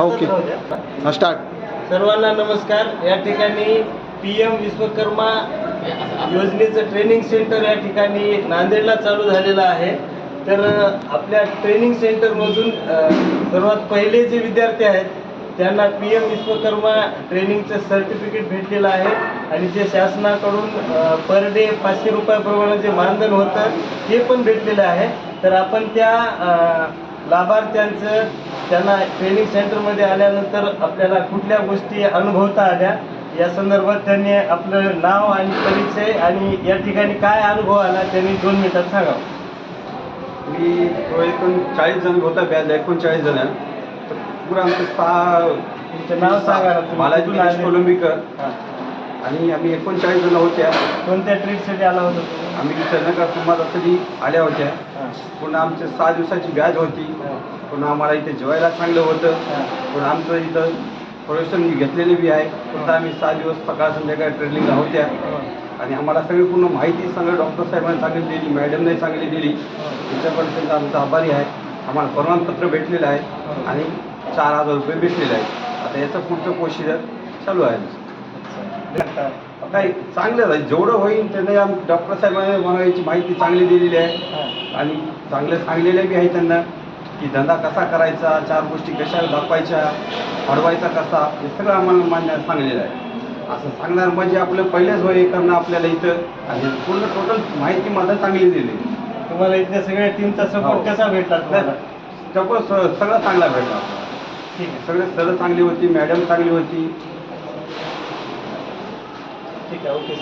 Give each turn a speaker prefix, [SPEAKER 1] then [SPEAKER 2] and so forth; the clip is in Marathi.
[SPEAKER 1] ओके. हा स्टार्ट
[SPEAKER 2] सर्वांना नमस्कार. या ठिकाणी पी एम विश्वकर्मा योजनेचं ट्रेनिंग सेंटर या ठिकाणी नांदेडला चालू झालेलं आहे. तर आपल्या ट्रेनिंग सेंटरमधून सर्वात पहिले जे विद्यार्थी आहेत त्यांना पी एम विश्वकर्मा ट्रेनिंगचं सर्टिफिकेट भेटलेलं आहे. आणि जे शासनाकडून पर डे पाचशे रुपयाप्रमाणे जे मानधन होतं ते पण भेटलेलं आहे. तर आपण त्या लाभार्थ्यांचं त्यांना ट्रेनिंग सेंटरमध्ये आल्यानंतर आपल्याला कुठल्या गोष्टी अनुभवता आल्या या संदर्भात त्यांनी आपलं नाव आणि परिचय आणि या ठिकाणी काय अनुभव आला त्यांनी दोन मिनिटात सांगावं
[SPEAKER 1] मी तो एकूण चाळीस जण होता बॅच एकोणचाळीस जण तर पुरा आमचं सहा
[SPEAKER 2] तुमचं नाव सांगा
[SPEAKER 1] बालाजी
[SPEAKER 2] आले?
[SPEAKER 1] कोलंबीकर. आणि आम्ही एकोणचाळीस जण होत्या
[SPEAKER 2] कोणत्या ट्रीटसाठी आला होता
[SPEAKER 1] आम्ही चंद्रकाळ समाजासाठी आल्या होत्या. पुन्हा आमची सहा दिवसाची बॅच होती. पुन्हा आम्हाला इथे जेवायला चांगलं होतं. पुन्हा आमचं इथं प्रोफेशन घेतलेले बी आहे पुन्हा आम्ही सहा दिवस सकाळ संध्याकाळ ट्रेनिंगला होत्या. आणि आम्हाला सगळी पूर्ण माहिती सगळं डॉक्टर साहेबांनी चांगली दिली मॅडमने चांगली दिली. त्याच्याकडे त्यांचा आमचा आभारी आहे आम्हाला प्रमाणपत्र भेटलेलं आहे आणि चार हजार रुपये भेटलेले आहेत आता याचं पुढचं प्रोसिजर चालू आहे. काही चांगलं आहे जेवढं होईल त्याने डॉक्टर साहेबांनी मला याची माहिती चांगली दिलेली आहे. आणि चांगलं सांगलेलं बी आहे त्यांना की धंदा कसा करायचा चार गोष्टी कशा दाखवायच्या अडवायचा कसा हे सगळं आम्हाला मान्य सांगलेलं आहे. असं सांगणार म्हणजे आपलं पहिलेच वय करणं आपल्याला इथं. आणि पूर्ण टोटल माहिती माझं चांगली दिली.
[SPEAKER 2] तुम्हाला इथल्या सगळ्या टीमचा सपोर्ट
[SPEAKER 1] हो.
[SPEAKER 2] कसा भेटला तुम्हाला?
[SPEAKER 1] सगळं स- सगळं चांगला भेटला.
[SPEAKER 2] ठीक आहे.
[SPEAKER 1] सगळे सर चांगली होती मॅडम चांगली होती.
[SPEAKER 2] ठीक आहे ओके.